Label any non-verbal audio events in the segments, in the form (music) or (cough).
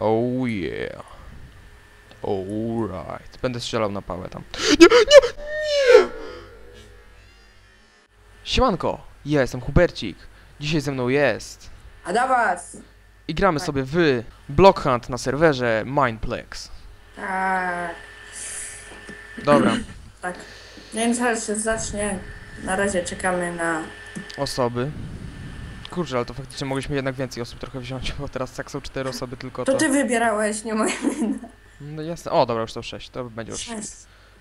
Oh yeah. Alright. Będę strzelał na pałę tam. Nie, nie, nie! Siemanko, ja jestem Hubercik. Dzisiaj ze mną jest. A do was! I gramy Tak. sobie w Block Hunt na serwerze Mindplex. Tak, Dobra, tak. Więc zaraz się zacznie. Na razie czekamy na... osoby. Kurczę, ale to faktycznie mogliśmy jednak więcej osób trochę wziąć, bo teraz tak są cztery osoby tylko to. To ty wybierałeś, nie moja wina. No jasne. O, dobra, już to sześć. To będzie już. Cześć.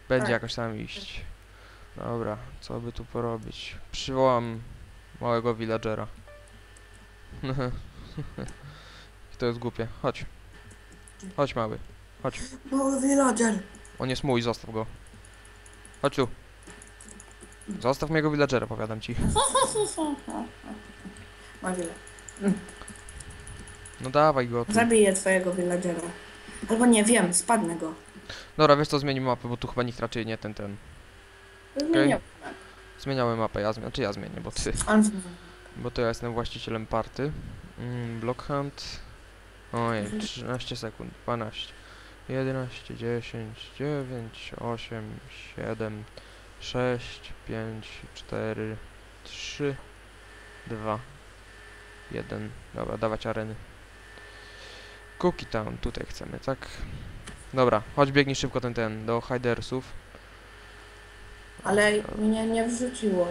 Będzie Tak. jakoś tam iść. Dobra, co by tu porobić? Przywołam małego villagera. (laughs) to jest głupie. Chodź. Chodź mały. Mały villager. On jest mój, zostaw go. Chodź tu. Zostaw mojego villagera, powiadam ci. (laughs) Ma wiele. No dawaj go tu. Zabiję twojego villagera. Albo nie wiem, spadnę go. Dobra, wiesz co, zmienimy mapę, bo tu chyba nikt raczej nie ten, ten. Zmienię. Zmieniamy mapę, ja zmienię, czy ja zmienię, bo ty. On... Bo to ja jestem właścicielem party. Mm, block hunt. Ojej, 13 sekund. 12, 11, 10, 9, 8, 7, 6, 5, 4, 3, 2, 1. Dobra, dawać areny. Cookie Town, tutaj chcemy, tak? Dobra, chodź biegnij szybko ten, ten, do hidersów. Ale mnie nie wrzuciło.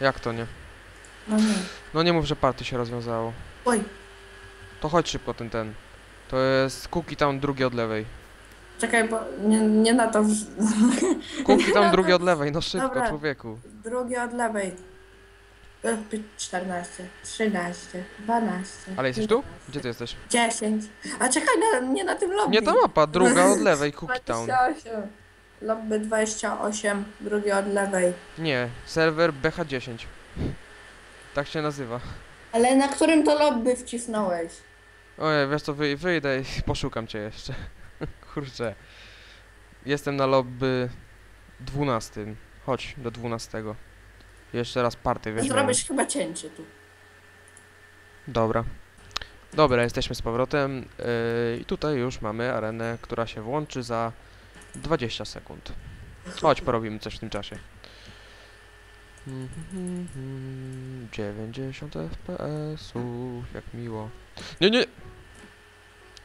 Jak to nie? No nie. No nie mów, że party się rozwiązało. Oj, To chodź szybko ten, ten. To jest Cookie Town drugi od lewej. czekaj, bo nie, nie na to... Wrz... Cookie Town (laughs) drugi od lewej, no szybko Dobra. człowieku. Drugi od lewej. E, pi- 14, 13, 12. Ale jesteś tu? Gdzie ty jesteś? 10. A czekaj, na, nie na tym lobby. Nie ta mapa, druga od lewej, Cookie Town. 28. Lobby 28, drugi od lewej. Nie, serwer BH10. Tak się nazywa. Ale na którym to lobby wcisnąłeś? Ojej, wiesz co, wyj wyjdę i poszukam cię jeszcze. (laughs) Kurczę. Jestem na lobby 12. Chodź do 12. Jeszcze raz party weźmiemy. Zrobisz chyba cięcie tu. Dobra. Dobra, jesteśmy z powrotem yy, i tutaj już mamy arenę, która się włączy za 20 sekund. Chodź, porobimy coś w tym czasie. 90 FPS-ów, jak miło. Nie, nie!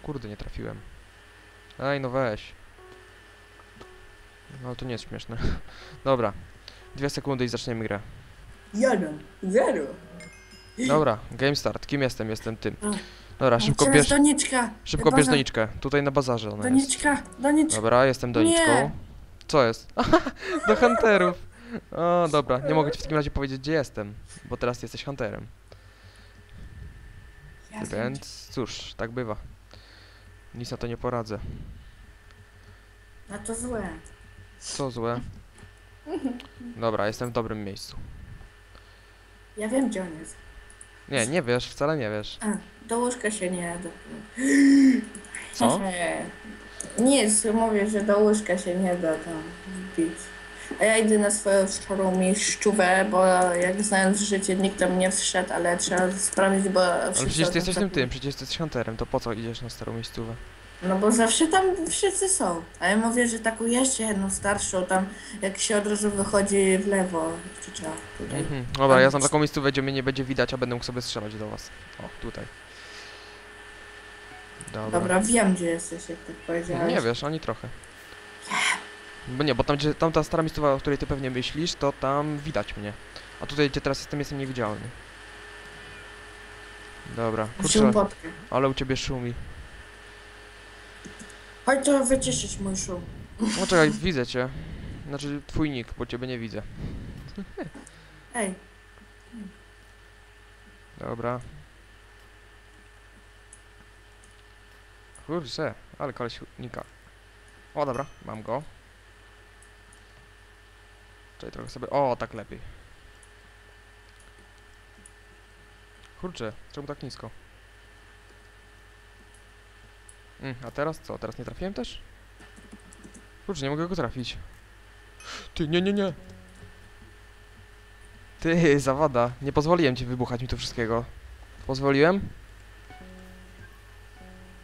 Kurde, nie trafiłem. Ej, no weź. No to nie jest śmieszne. (laughs) Dobra. Dwie sekundy i zaczniemy grę. Jeden, zero. Dobra, game start. Kim jestem? Jestem tym. Dobra, szybko Teraz bierz, doniczka. szybko bierz Bazar. doniczkę. Tutaj na bazarze ona jest. Doniczka, doniczka. Dobra, jestem doniczką. Nie. Co jest? (laughs) Do hunterów. O, dobra, nie mogę ci w takim razie powiedzieć, gdzie jestem, bo teraz jesteś hunterem. Ja wiem, Więc cóż, tak bywa. Nic na to nie poradzę. A to złe. Co złe. (laughs) Dobra, jestem w dobrym miejscu. Ja wiem, gdzie on jest. Nie, nie wiesz, wcale nie wiesz. A, do łóżka się nie da. Co? Nic, mówię, że do łóżka się nie da tam wbić. A ja idę na swoją starą miejscówę, bo jak znając życie, nikt tam nie wszedł, ale trzeba sprawdzić, bo... Ale przecież ty jesteś tym tym, przecież ty jesteś hunterem, to po co idziesz na starą miejscówę? No bo zawsze tam wszyscy są. A ja mówię, że taką jeszcze jedną starszą, tam jak się od razu wychodzi w lewo, czy trzeba tutaj. Mhm. Dobra, ja znam taką miejscówkę, gdzie mnie nie będzie widać, a będę mógł sobie strzelać do was. O, tutaj. Dobra. Dobra, wiem gdzie jesteś, jak tak powiedziałeś. Nie wiesz, ani trochę. Bo nie, bo tam gdzie, tam ta stara miejscowa, o której ty pewnie myślisz, to tam widać mnie. A tutaj gdzie teraz jestem, jestem niewidzialny. Dobra, kurczę, ale u ciebie szumi. Chodź to wyciszyć mój szum. (laughs) No czekaj, widzę cię. Znaczy twój nick, bo ciebie nie widzę. (laughs) Ej, Dobra. Kurczę, ale koleś nika. O, dobra, mam go. Czekaj trochę sobie... O, tak lepiej. Kurczę, czemu tak nisko? Mm, a teraz co? Teraz nie trafiłem też? Kurczę, nie mogę go trafić. Ty, nie, nie, nie. Ty, zawada. Nie pozwoliłem ci wybuchać mi tu wszystkiego. Pozwoliłem?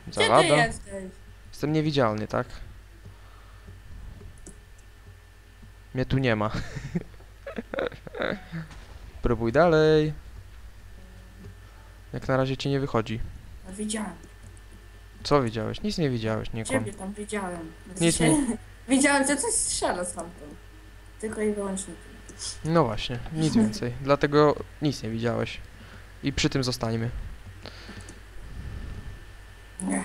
Gdzie ty Zawada. jesteś? Jestem niewidzialny, tak? Mnie tu nie ma. (laughs) Próbuj dalej. Jak na razie ci nie wychodzi. Widziałem. Co widziałeś? Nic nie widziałeś, nie kłam. Ciebie tam widziałem. Nic Dzisiaj... (laughs) Widziałem, że coś strzela stamtąd. Tylko i wyłącznie. No właśnie, nic więcej. (laughs) Dlatego nic nie widziałeś. I przy tym zostańmy. Nie.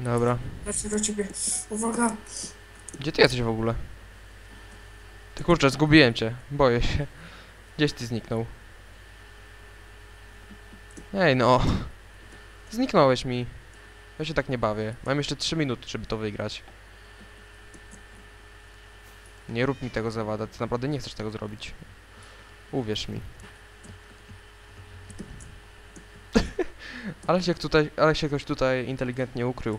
Dobra. Lecę do ciebie. Uwaga. Gdzie ty jesteś w ogóle? Ty kurczę, zgubiłem cię. Boję się. Gdzieś ty zniknął. Ej no. Zniknąłeś mi. Ja się tak nie bawię. Mam jeszcze 3 minuty, żeby to wygrać. Nie rób mi tego zawada. Ty naprawdę nie chcesz tego zrobić. Uwierz mi. ale się tutaj, ale się ktoś tutaj inteligentnie ukrył.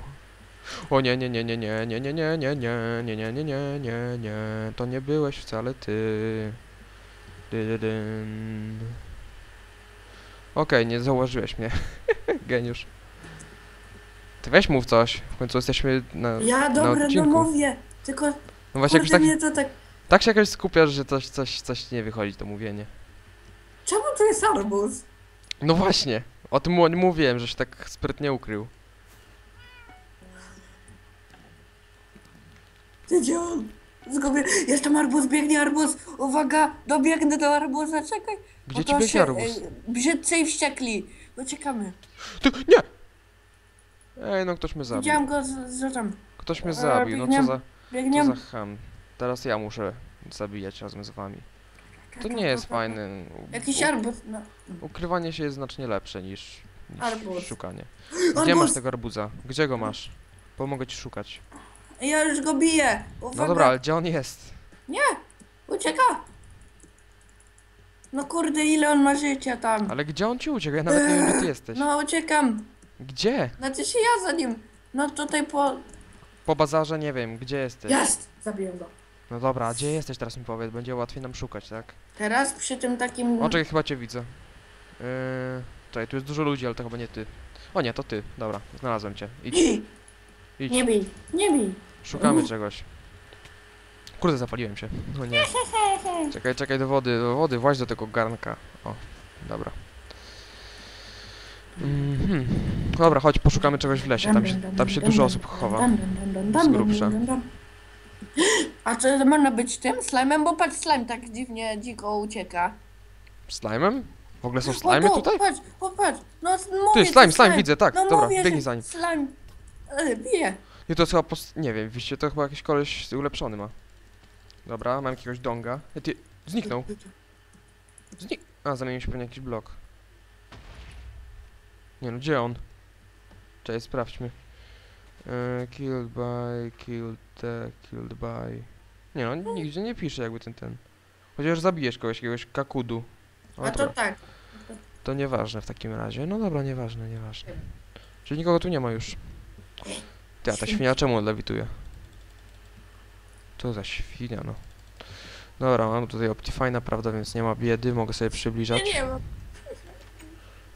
O nie, nie, nie, nie, nie, nie, nie, nie, nie, nie, nie, nie, nie, nie, nie, nie, to nie byłeś wcale ty. Okej, nie zauważyłeś mnie. Geniusz. Ty weź mów coś, w końcu jesteśmy na... Ja dobra, no odcinku. mówię. Tylko No właśnie jakoś kurde tak, mnie to tak... tak się jakoś skupiasz, że coś, coś, coś nie wychodzi to mówienie. Czemu tu jest arbuz? No właśnie, o tym mu- mówiłem, że się tak sprytnie ukrył. Ty gdzie on? Zgubię. Jest tam arbuz, biegnie arbuz. Uwaga, dobiegnę do arbuza, czekaj. Gdzie ci to biegnie się, arbuz? e, Brzydcy i wściekli. Uciekamy. Ty, nie! Ej, no ktoś mnie zabił. Widziałem go z, z tam. Ktoś mnie E, zabił, no co za... Co za ham. Teraz ja muszę zabijać razem z wami. To nie jest fajne. U- Jakiś u- arbuz. No. Ukrywanie się jest znacznie lepsze niż, niż Arbuz. szukanie. (gasps) Gdzie Arbuz! masz tego arbuza? Gdzie go masz? Pomogę ci szukać. Ja już go biję. Uwaga. No dobra, ale gdzie on jest? Ucieka. No kurde, ile on ma życia tam. Ale gdzie on ci uciekł? Ja nawet nie wiem, gdzie ty jesteś. No uciekam. Gdzie? Znaczy się ja za nim. No tutaj po... Po bazarze nie wiem, gdzie jesteś. Jest! Zabiję go. No dobra, a gdzie jesteś teraz mi powiedz, będzie łatwiej nam szukać, tak? Teraz przy tym takim... O, czekaj, chyba cię widzę. Yy, czekaj, tu jest dużo ludzi, ale to chyba nie ty. O nie, to ty. Dobra, znalazłem cię. Idź, idź. Nie bij, nie bij. Szukamy czegoś. Kurde, zapaliłem się. No nie. (laughs) Czekaj, czekaj, do wody, do wody, właź do tego garnka. O, dobra. Mhm. Dobra, chodź, poszukamy czegoś w lesie. Tam się, tam się dużo osób chowa. Z grubsza. A czy można być tym slime'em? Bo patrz, slime tak dziwnie, dziko ucieka. Slime'em? W ogóle są slimy tu, tutaj? Patrz, o, patrz. No, mówię, Ty, slime, slime, widzę, tak, No dobra, mówię, biegnij za nim. Slime. Bije. Nie, to jest chyba post... Nie wiem, widzicie, to chyba jakiś koleś ulepszony ma. Dobra, mam jakiegoś donga. E, ty, zniknął. Znik... A, zamienił się pewnie jakiś blok. Nie no, gdzie on? Czekaj, sprawdźmy. E, killed by, killed the, killed by... Nie no, nigdzie nie pisze jakby ten, ten. Chociaż zabijesz kogoś, jakiegoś kakudu. O, A to dobra. tak. To nieważne w takim razie. No dobra, nieważne, nieważne. Czyli nikogo tu nie ma już. Ty, a ta świnia (laughs) czemu lewituje? Co za świnia, no. Dobra, mam tutaj Optifine'a, prawda, więc nie ma biedy, mogę sobie przybliżać. nie wiem.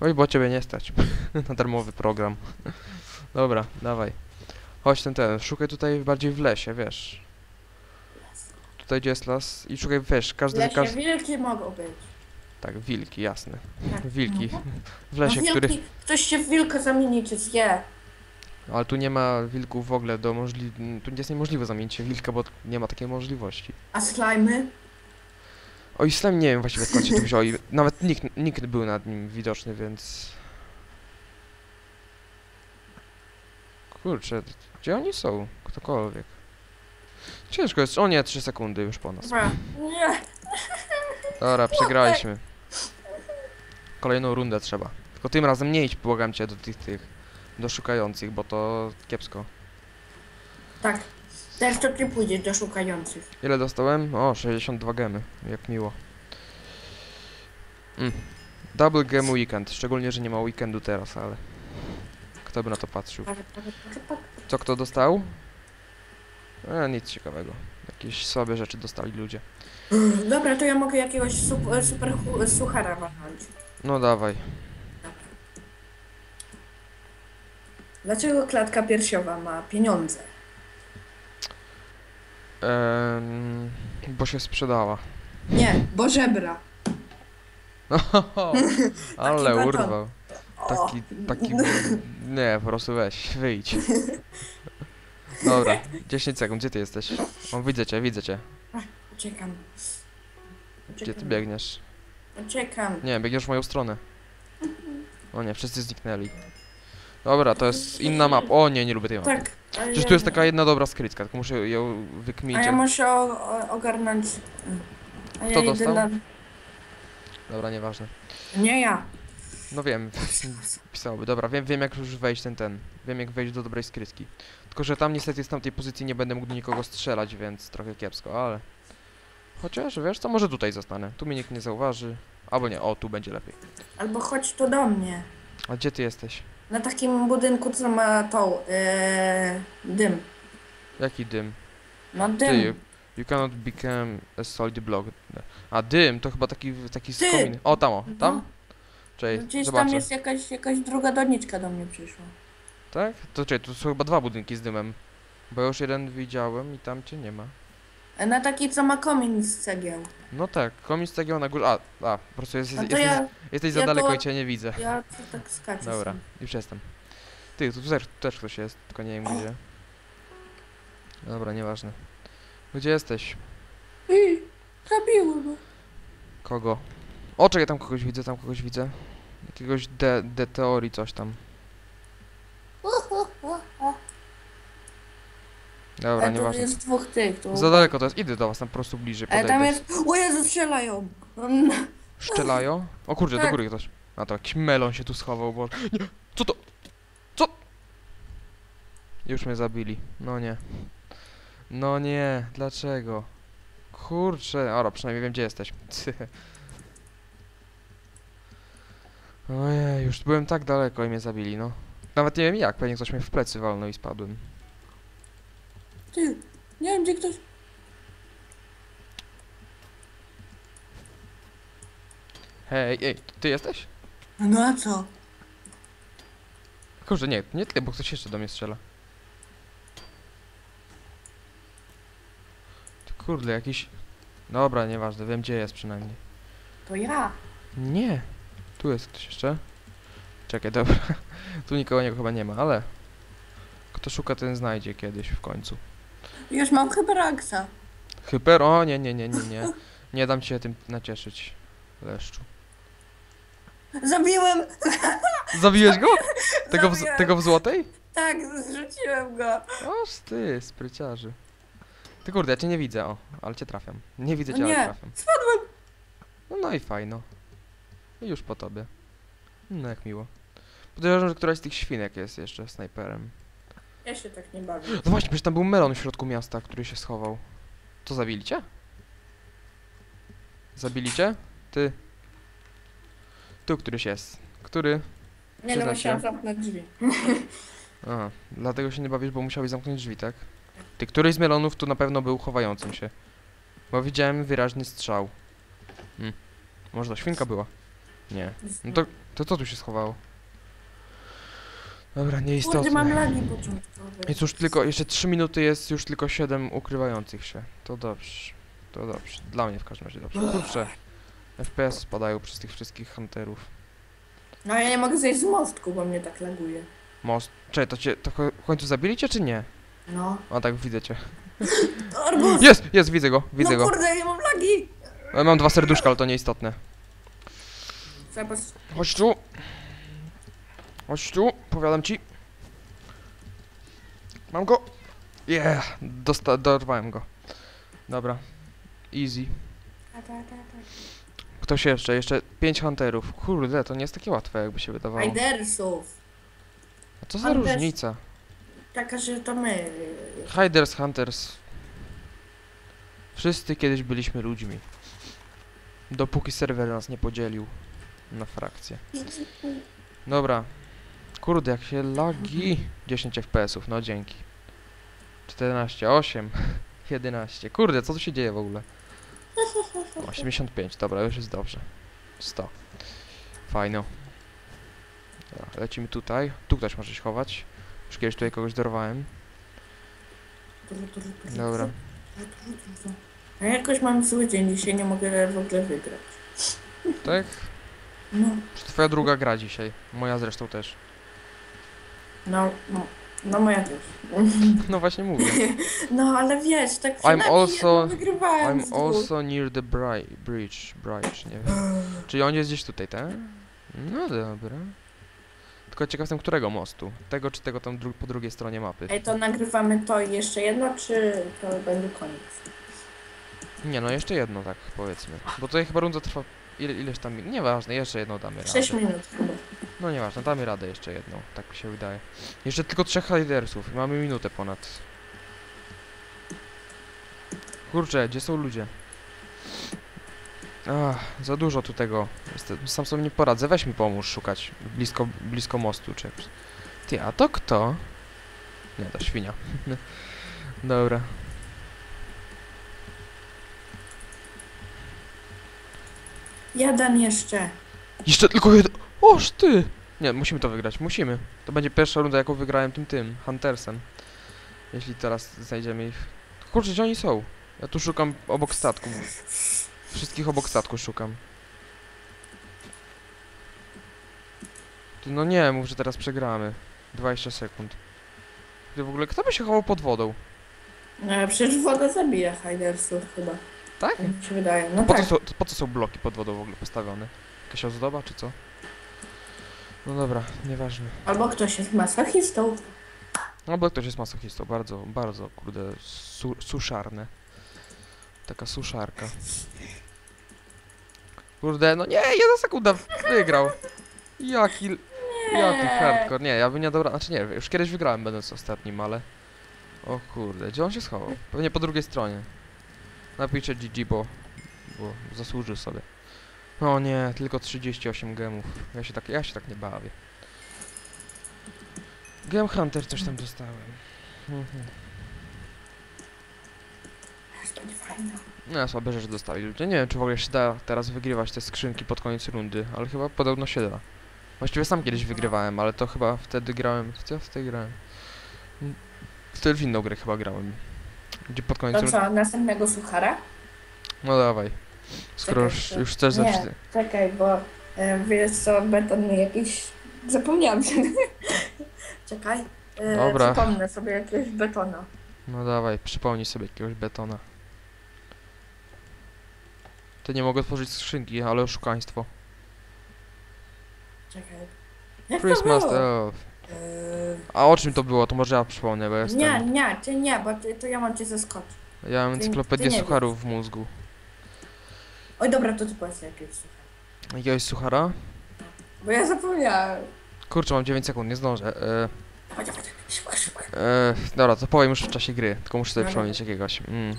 Oj, bo ciebie nie stać. (laughs) Na darmowy program. (laughs) Dobra, dawaj. Chodź ten, ten, szukaj tutaj bardziej w lesie, wiesz. Tutaj gdzie jest las i szukaj, wiesz, każdy, lesie każdy... wilki mogą być. Tak, wilki, jasne. Tak. Wilki. No. W lesie, no, który... Ktoś się w wilka zamieni, czy zje. Ale tu nie ma wilków w ogóle do możli... Tu jest niemożliwe zamienić się wilka, bo nie ma takiej możliwości. A slimy? O slime nie wiem właściwie skąd się tu wziął i nawet nikt, nikt był nad nim widoczny, więc... Kurczę, gdzie oni są? Ktokolwiek. Ciężko jest, o nie, 3 sekundy już po nas. Nie. Dobra, przegraliśmy. Kolejną rundę trzeba. Tylko tym razem nie idź, błagam cię, do tych, tych, do szukających, bo to kiepsko. Tak. Teraz to ty pójdziesz do szukających. Ile dostałem? O, 62 gemy. Jak miło. Mm. Double game weekend. Szczególnie, że nie ma weekendu teraz, ale... Kto by na to patrzył? Patrz, patrz, patrz, patrz. Co kto dostał? E, nic ciekawego. Jakieś słabe rzeczy dostali ludzie. Dobra, to ja mogę jakiegoś super, super hu- suchara walnąć. No dawaj. Dlaczego klatka piersiowa ma pieniądze? Em, bo się sprzedała. Nie, bo żebra. (laughs) Ale baton. urwał. Taki, taki... Nie, po prostu weź, wyjdź. Dobra, 10 sekund, gdzie ty jesteś? O, widzę cię, widzę cię. Uciekam. Gdzie ty Uciekam. biegniesz? Uciekam. Nie, biegniesz w moją stronę. O nie, wszyscy zniknęli. Dobra, to jest inna mapa. O nie, nie lubię tej mapy. Tak. Przecież ja- tu jest taka jedna dobra skrytka, tylko muszę ją wykminić. A ja muszę o, o, ogarnąć. A ja Kto idę dostał? na... Dobra, nieważne. Nie ja. No wiem, (laughs) pisałoby. Dobra, wiem, wiem jak już wejść ten, ten. Wiem jak wejść do dobrej skrytki. Tylko, że tam niestety z tamtej pozycji nie będę mógł do nikogo strzelać, więc trochę kiepsko, ale... Chociaż, wiesz co, może tutaj zostanę. Tu mnie nikt nie zauważy. Albo nie, o, tu będzie lepiej. Albo chodź tu do mnie. A gdzie ty jesteś? Na takim budynku, co ma tą, e, dym. Jaki dym? No Ty, you, dym. you cannot become a solid block. A dym, to chyba taki, taki Ty! skomin. O, tam o, tam? No, Cześć, gdzieś zobaczę. tam jest jakaś, jakaś druga doniczka do mnie przyszła. Tak? To czekaj, tu są chyba dwa budynki z dymem. Bo już jeden widziałem i tam cię nie ma. Na taki, co ma komin z cegieł. No tak, komin z cegieł na górze. A, a, po prostu jest, to jesteś, ja, jesteś za ja daleko to- i cię nie widzę. ja tu tak skaczę Dobra, sobie. już jestem. Ty, tu też, też ktoś jest, tylko nie wiem gdzie. Dobra, nieważne. Gdzie jesteś? I, zabiły go. Kogo? O, czekaj, tam kogoś widzę, tam kogoś widzę. Jakiegoś de, de teorii coś tam. Dobra, Ale tu nieważne. jest dwóch tych. Tu. Za daleko to jest, idę do was, tam po prostu bliżej Ale podejdę. tam jest... O Jezu, strzelają. (laughs) Szczelają? O kurczę, do Tak. góry ktoś. A to jakiś melon się tu schował, bo... Nie! Co to? Co? Już mnie zabili. No nie. No nie, dlaczego? Kurczę, ora, przynajmniej wiem gdzie jesteś. (laughs) Ojej, już byłem tak daleko i mnie zabili, no. Nawet nie wiem jak, pewnie ktoś mnie w plecy walnął i spadłem. Ty, nie wiem gdzie ktoś... Hej, ej, to ty jesteś? No a co? Kurczę, nie, nie ty, bo ktoś jeszcze do mnie strzela. Ty kurde, jakiś... Dobra, nieważne, wiem gdzie jest przynajmniej. To ja. Nie, tu jest ktoś jeszcze. Czekaj, dobra. (laughs) Tu nikogo nie, chyba nie ma, ale... Kto szuka, ten znajdzie kiedyś w końcu. Już mam hyperaksa. Hyper... O, nie, nie, nie, nie, nie. Nie dam cię tym nacieszyć, leszczu. Zabiłem! Zabiłeś go? (laughs) Tego w, Zabiłem. tego w złotej? Tak, zrzuciłem go. Oż ty, spryciarzy. Ty kurde, ja cię nie widzę, o, ale cię trafiam. Nie widzę cię, ale nie, trafiam. Spadłem. No, no i fajno. I już po tobie. No jak miło. Podejrzewam, że któraś z tych świnek jest jeszcze snajperem. Ja się tak nie bawię. No właśnie, przecież tam był melon w środku miasta, który się schował. To zabili cię? Zabili cię? Ty. Tu któryś jest. Który? Nie no, Przyznać musiałam zamknąć drzwi. (laughs) Aha, dlatego się nie bawisz, bo musiałeś zamknąć drzwi, tak? Ty, któryś z melonów tu na pewno był chowającym się. Bo widziałem wyraźny strzał. Hmm. Może to świnka była? Nie. No to, to co tu się schowało? Dobra, Kurde, nieistotne. mam lagi początkowe. I cóż, tylko jeszcze 3 minuty jest już tylko 7 ukrywających się. To dobrze. To dobrze. Dla mnie w każdym razie dobrze. Kurczę. FPS spadają przez tych wszystkich hunterów. No ja nie mogę zejść z mostku, bo mnie tak laguje. Most. Czekaj, to cię to w końcu zabili cię czy nie? No. A tak, widzę cię. (laughs) Arbuz! Jest, jest, widzę go, widzę no go. kurde, ja mam lagi! Mam dwa serduszka, ale to nieistotne. Trzeba... Chodź tu. Chodź tu, powiadam ci. Mam go. Yeah, dosta dorwałem go. Dobra. Easy. Ktoś jeszcze, jeszcze pięć hunterów. Kurde, to nie jest takie łatwe, jakby się wydawało. Hidersów. A co za Hunters. różnica? Taka, że to my. Hiders, hunters. Wszyscy kiedyś byliśmy ludźmi. Dopóki serwer nas nie podzielił na frakcje. Dobra. Kurde, jak się lagi. 10 FPS-ów, no dzięki. 14, 8, 11. Kurde, co tu się dzieje w ogóle? 85, dobra, już jest dobrze. 100. Fajno. Dobra, lecimy tutaj. Tu ktoś może się chować. Już kiedyś tutaj kogoś dorwałem. Dobra. A jakoś mam zły dzień, dzisiaj nie mogę w ogóle wygrać. Tak? No, Czy twoja druga gra dzisiaj? Moja zresztą też. No, no. No moja też. No właśnie mówię. (laughs) No ale wiesz, tak I'm przynajmniej also- wygrywałem z I'm dwóch. also near the bri bridge. Bridge, nie wiem. Czyli on jest gdzieś tutaj, tak? No dobra. Tylko ciekaw jestem, którego mostu? Tego czy tego tam dru po drugiej stronie mapy? Ej, to nagrywamy to i jeszcze jedno, czy to będzie koniec? Nie no, jeszcze jedno tak powiedzmy. Bo tutaj chyba runda trwa ile, ileś tam min- Nieważne, jeszcze jedno damy radę. 6 minut chyba. No nieważne, damy radę jeszcze jedną, tak mi się wydaje. Jeszcze tylko trzech hidersów i mamy minutę ponad. Kurczę, gdzie są ludzie? Ach, za dużo tu tego. Jestem, sam sobie nie poradzę, weź mi pomóż szukać blisko, blisko mostu czy. Ty, a to kto? Nie, to świnia. (laughs) Dobra. Jeden jeszcze. Jeszcze tylko jeden. Oż ty! Nie, musimy to wygrać, musimy. To będzie pierwsza runda, jaką wygrałem tym tym, Huntersem. Jeśli teraz znajdziemy ich. Kurczę, gdzie oni są? Ja tu szukam obok statku. Wszystkich obok statku szukam. Ty, no nie, mów, że teraz przegramy. 20 sekund. Ty w ogóle, kto by się chował pod wodą? No, przecież woda zabija Hidersów chyba. Tak? Tak mi się wydaje. No Po co, tak. są, po co są bloki pod wodą w ogóle postawione? Jakaś ozdoba, czy co? No dobra, nieważne. Albo ktoś jest masochistą. No bo ktoś jest masochistą, bardzo, bardzo, kurde, su suszarne. Taka suszarka. Kurde, no nie, jedna sekunda wygrał. Jaki, jaki hardcore. Nie, ja bym nie dobra, znaczy nie, już kiedyś wygrałem będąc ostatnim, ale... O kurde, gdzie on się schował? Pewnie po drugiej stronie. Napiszę GG, bo, bo zasłużył sobie. O nie, tylko 38 gemów. Ja się tak, ja się tak nie bawię. Game Hunter coś tam dostałem. Mhm. No, słabe rzeczy dostali ludzie. Nie wiem, czy w ogóle się da teraz wygrywać te skrzynki pod koniec rundy, ale chyba podobno się da. Właściwie sam kiedyś wygrywałem, ale to chyba wtedy grałem... W co ja wtedy grałem? Wtedy w inną grę chyba grałem. Gdzie pod koniec To rundy... co, następnego suchara? No dawaj. Skoro Czekaj, już, już chcesz Nie, zacząć... czekaj, bo e, wiesz co, beton mi jakiś... Zapomniałam się. (laughs) czekaj. E, Dobra. Przypomnę sobie jakiegoś betona. No dawaj, przypomnij sobie jakiegoś betona. To nie mogę otworzyć skrzynki, ale oszukaństwo. Czekaj. Jak Christmas to? Elf. E, A o czym to było? To może ja przypomnę, bo jestem... nie, nie, ty nie, bo ty, to ja mam cię zaskoczyć. Ja mam encyklopedię nie sucharów w mózgu. Oj, dobra, to ty powiedz jakiegoś suchara. Jakiegoś suchara? Bo ja zapomniałem. Kurczę, mam 9 sekund, nie zdążę. E, Chodź, chodź, szybko, szybko. e, dobra, to powiem już w czasie gry, tylko muszę sobie No przypomnieć jakiegoś. Mm.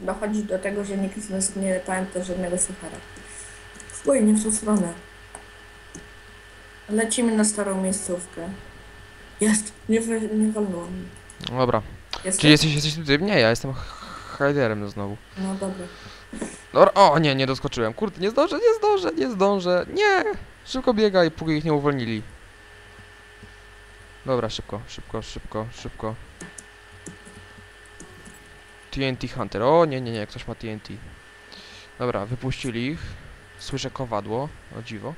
Dochodzi do tego, że nikt z nas nie pamięta żadnego suchara. Oj, nie w tą stronę. Lecimy na starą miejscówkę. Jest! Nie, wy, nie walnąłem. No Dobra. Jest Czy jesteś, jesteś tutaj? Nie, ja jestem Hyderem znowu. No dobra. Dobra, o nie, nie doskoczyłem. Kurde, nie zdążę, nie zdążę, nie zdążę. Nie! Szybko biegaj, póki ich nie uwolnili. Dobra, szybko, szybko, szybko, szybko. TNT Hunter. O, nie, nie, nie, ktoś ma TNT. Dobra, wypuścili ich. Słyszę kowadło, o dziwo.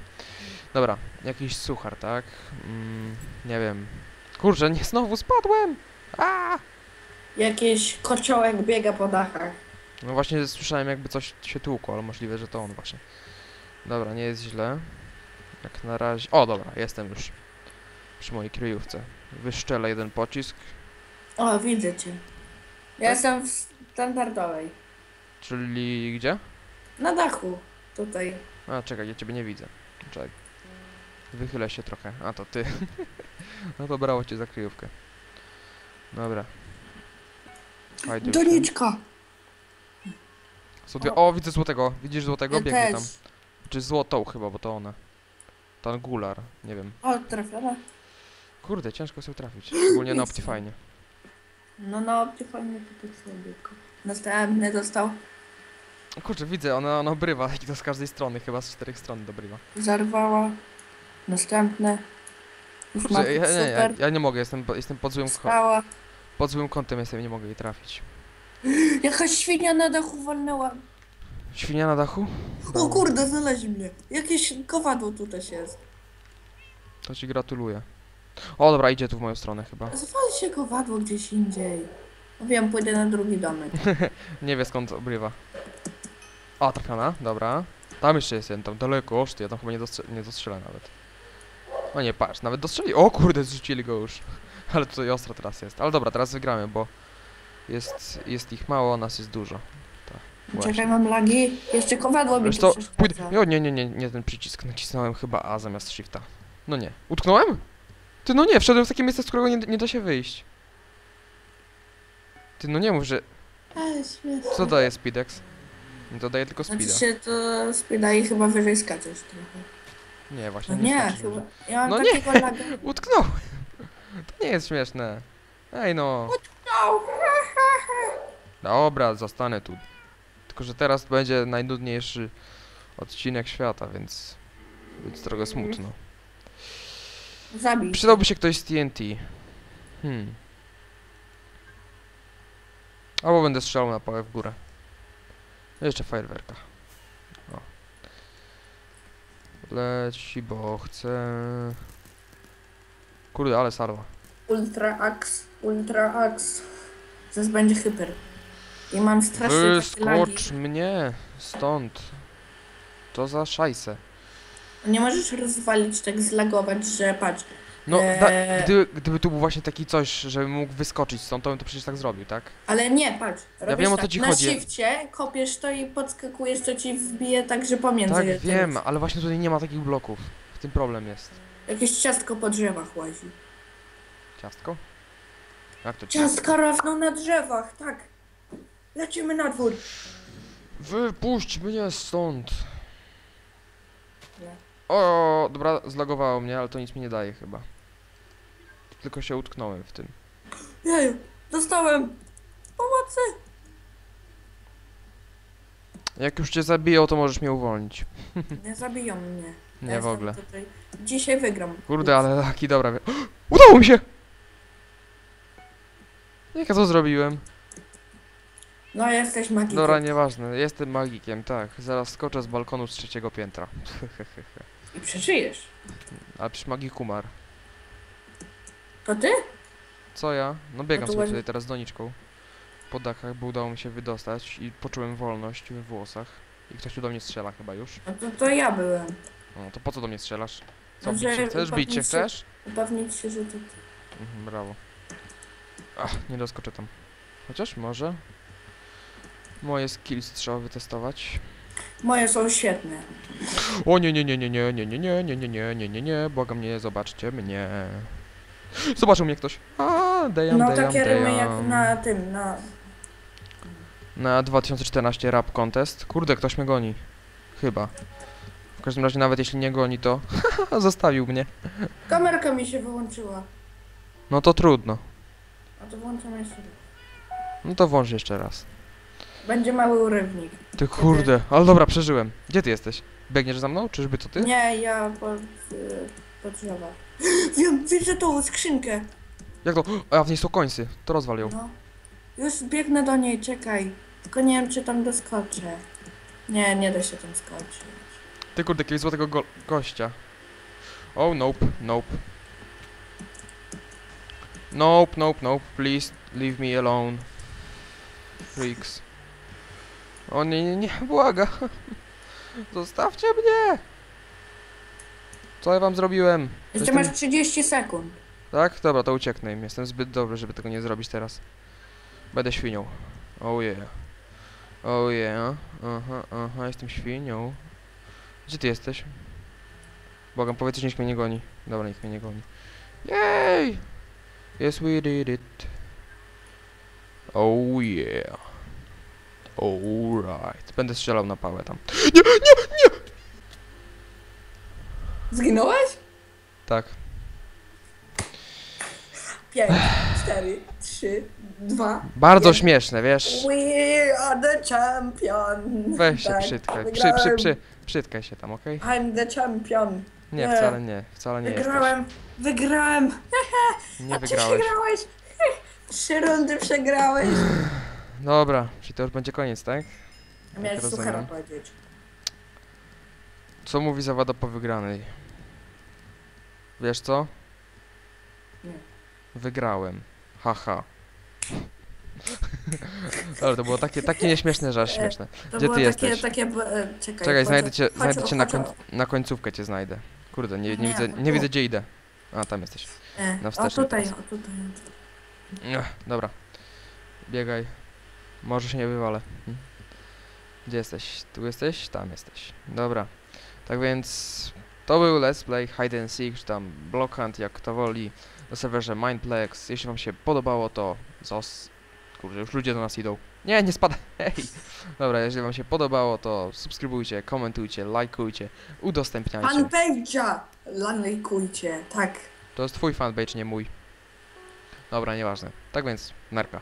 Dobra, jakiś suchar, tak? Mm, nie wiem. Kurczę, nie, znowu spadłem! A! Jakiś kociołek biega po dachach. No właśnie słyszałem jakby coś się tłukło, ale możliwe, że to on właśnie. Dobra, nie jest źle. Jak na razie... O, dobra, jestem już. Przy mojej kryjówce. Wyszczelę jeden pocisk, O, widzę cię. Ja Tak? jestem w standardowej. czyli gdzie? Na dachu. Tutaj. A, czekaj, ja ciebie nie widzę. Czekaj. Wychylę się trochę. A, to ty. (laughs) no to brało cię za kryjówkę. Dobra. Już, nie? Doniczka! O, widzę złotego. Widzisz złotego? Ja Biegnie też. tam. Czy złotą chyba, bo to ona. Tangular, nie wiem. O, trafiona. Kurde, ciężko sobie trafić. Szczególnie na. Optifine. No, no, optyfajnie to tak sobie. Następny dostał. Kurczę, widzę, ona, ona obrywa i to z każdej strony, chyba z czterech stron dobrywa. Zarwała. Następne. Już Kurczę, ja, nie, ja, super. ja nie mogę, jestem, jestem pod, złym, ko- Stała. Pod złym kątem, jestem, nie mogę jej trafić. (gasps) Jakaś świnia na dachu walnęła. Świnia na dachu? O kurde, znaleźli mnie. Jakieś kowadło tu też jest. To ci gratuluję. O, dobra, idzie tu w moją stronę chyba. Zwal się kowadło gdzieś indziej. Wiem, pójdę na drugi domek. (laughs) Nie wie skąd obrywa. O, trafiona, dobra. Tam jeszcze jest jeden, tam daleko, oż ty, ja tam chyba nie, dostrze nie dostrzelę nawet. O nie, patrz, nawet dostrzeli. O kurde, zrzucili go już. Ale tutaj ostro teraz jest. Ale dobra, teraz wygramy, bo jest, jest ich mało, nas jest dużo. Tak, właśnie. Czekaj, mam lagi. Jeszcze kowadło mi to, pójdę. O nie, nie, nie, nie ten przycisk. Nacisnąłem chyba A zamiast shifta. No nie. Utknąłem? Ty no nie, wszedłem w takie miejsce, z którego nie, nie da się wyjść. Ty no nie mów, że. Co daje Speedex? Nie to daje tylko Znaczy speeda. się to spida i chyba wyżej skaczesz trochę. Nie, właśnie No nie. nie, chyba. Ja mam No nie. takiego laga. (laughs) Utknąłem. To nie jest śmieszne. Ej no. No. Dobra, zostanę tu. Tylko, że teraz będzie najnudniejszy odcinek świata, więc. Więc trochę smutno. Zabij. Przydałby się ktoś z TNT. Hmm. Albo będę strzelał na pałę w górę. Jeszcze fajerwerka. O. Leci, bo chcę... Kurde, ale sarła. Ultra Axe, Ultra Axe. Zaraz będzie hyper. I mam strasznie. Wyskocz mnie stąd. To za szajsę. Nie możesz rozwalić, tak zlagować, że patrz. No, Eee. da, gdyby, gdyby tu był właśnie taki coś, żebym mógł wyskoczyć stąd, to bym to przecież tak zrobił, tak? Ale nie, patrz. Robisz wiem, o tak, co ci na chodzi. shifcie kopiesz to i podskakujesz, to ci wbije tak, że pomiędzy Tak, wiem, ale właśnie tutaj nie ma takich bloków. W tym problem jest. Jakieś ciastko po drzewach łazi. Ciastko? Jak to ciastko? Ciastka rosną na drzewach, tak. Lecimy na dwór. Wypuść mnie stąd. Nie. O, dobra, zlagowało mnie, ale to nic mi nie daje chyba. Tylko się utknąłem w tym. Jeju, dostałem. Pomocy. Jak już cię zabiją, to możesz mnie uwolnić. Nie zabiją mnie. Nie w ogóle. Tutaj. Dzisiaj wygram. Kurde, ale taki dobra. wie- (gasps) Udało mi się! Jak ja to zrobiłem? No jesteś magikiem. Dobra, nieważne. Jestem magikiem, tak. Zaraz skoczę z balkonu z trzeciego piętra. (laughs) I przeżyjesz. Ale przecież magik umarł. To ty? Co ja? No biegam No to sobie ładnie. tutaj teraz z doniczką. Po dachach, bo udało mi się wydostać i poczułem wolność we włosach. I ktoś tu do mnie strzela chyba już. No to, to ja byłem. No to po co do mnie strzelasz? Co, No, bić się chcesz? Bić się chcesz? Upewnić się, że to. Mhm, brawo. Ach, nie doskoczę tam. Chociaż może. Moje skills trzeba wytestować. Moje są świetne. O nie, nie, nie, nie, nie, nie, nie, nie, nie, nie, nie, nie, nie, nie, błagam nie, zobaczcie mnie. Zobaczył mnie ktoś. A, dejam, No dejam, takie rymy jak dejam. na tym, na... Na 2014 rap contest. Kurde, ktoś mnie goni. Chyba. W każdym razie nawet jeśli nie goni, to (laughs) zostawił mnie. Kamerka mi się wyłączyła. No to trudno. A to włączam jeszcze raz. No to włącz jeszcze raz. Będzie mały urywnik. Ty kurde, ale dobra, przeżyłem. Gdzie ty jesteś? Biegniesz za mną? Czyżby to ty? Nie, ja pod, y, pod drzewach. (gasps) Wiem, widzę tą skrzynkę. Jak to? A w niej są końcy. To rozwal ją. No. Już biegnę do niej, czekaj. Tylko nie wiem, czy tam doskoczę. Nie, nie da się tam skoczyć. Ty kurde, jakiegoś złotego go gościa. Oh, nope, nope. Nope, nope, nope. Please leave me alone. Freaks. O nie, nie, nie, błaga. (laughs) Zostawcie mnie! Co ja wam zrobiłem? Jeszcze masz 30 sekund. Tak? Dobra, to ucieknę im. Jestem zbyt dobry, żeby tego nie zrobić teraz. Będę świnią. Oh yeah. Oh yeah. Aha, aha, jestem świnią. Gdzie ty jesteś? Błagam, powiedz, że nikt mnie nie goni. Dobra, nikt mnie nie goni. Yay! Yes, we did it. Oh yeah. Alright. Będę strzelał na pałę tam. Nie, nie, nie! Zginąłeś? Tak. 5, 4, 3, 2. Bardzo Jeden. śmieszne, wiesz? We are the champion. Weź się Tak, przytkaj. Przy, wygrałem. przy, przy, przytkaj się tam, okej? I'm the champion. Nie, Nie. wcale nie, wcale nie Wygrałem, wygrałem. jesteś. Nie (laughs) A ty wygrałeś. przegrałeś. (laughs) Trzy rundy przegrałeś. (sighs) Dobra, czyli to już będzie koniec, tak? Miałeś rozumiem. suchara powiedzieć. Co mówi zawada po wygranej? Wiesz co? Wygrałem. Haha. (laughs) Ale to było takie, takie nieśmieszne, że aż śmieszne. To Gdzie ty jesteś? takie, e, czekaj. Czekaj, znajdę cię, chodź- znajdę cię na, koń, na końcówkę cię znajdę. Kurde, nie, nie, Nie, widzę, to nie widzę gdzie idę. A, tam jesteś. E, na o wsteczny tutaj, teraz. o tutaj. Ech, dobra. Biegaj. Może się nie wywalę. Hm. Gdzie jesteś? Tu jesteś? Tam jesteś. Dobra. Tak więc to był Let's Play Hide and Seek, czy tam Block Hunt, jak kto woli, na serwerze Mindplex. Jeśli wam się podobało, to zos... Kurde, już ludzie do nas idą. Nie, nie spadaj. (laughs) Hej. Dobra, jeżeli wam się podobało, to subskrybujcie, komentujcie, lajkujcie, udostępniajcie. Fanpage'a! Lajkujcie, tak. To jest twój fanpage, nie mój. Dobra, nieważne. Tak więc, narka.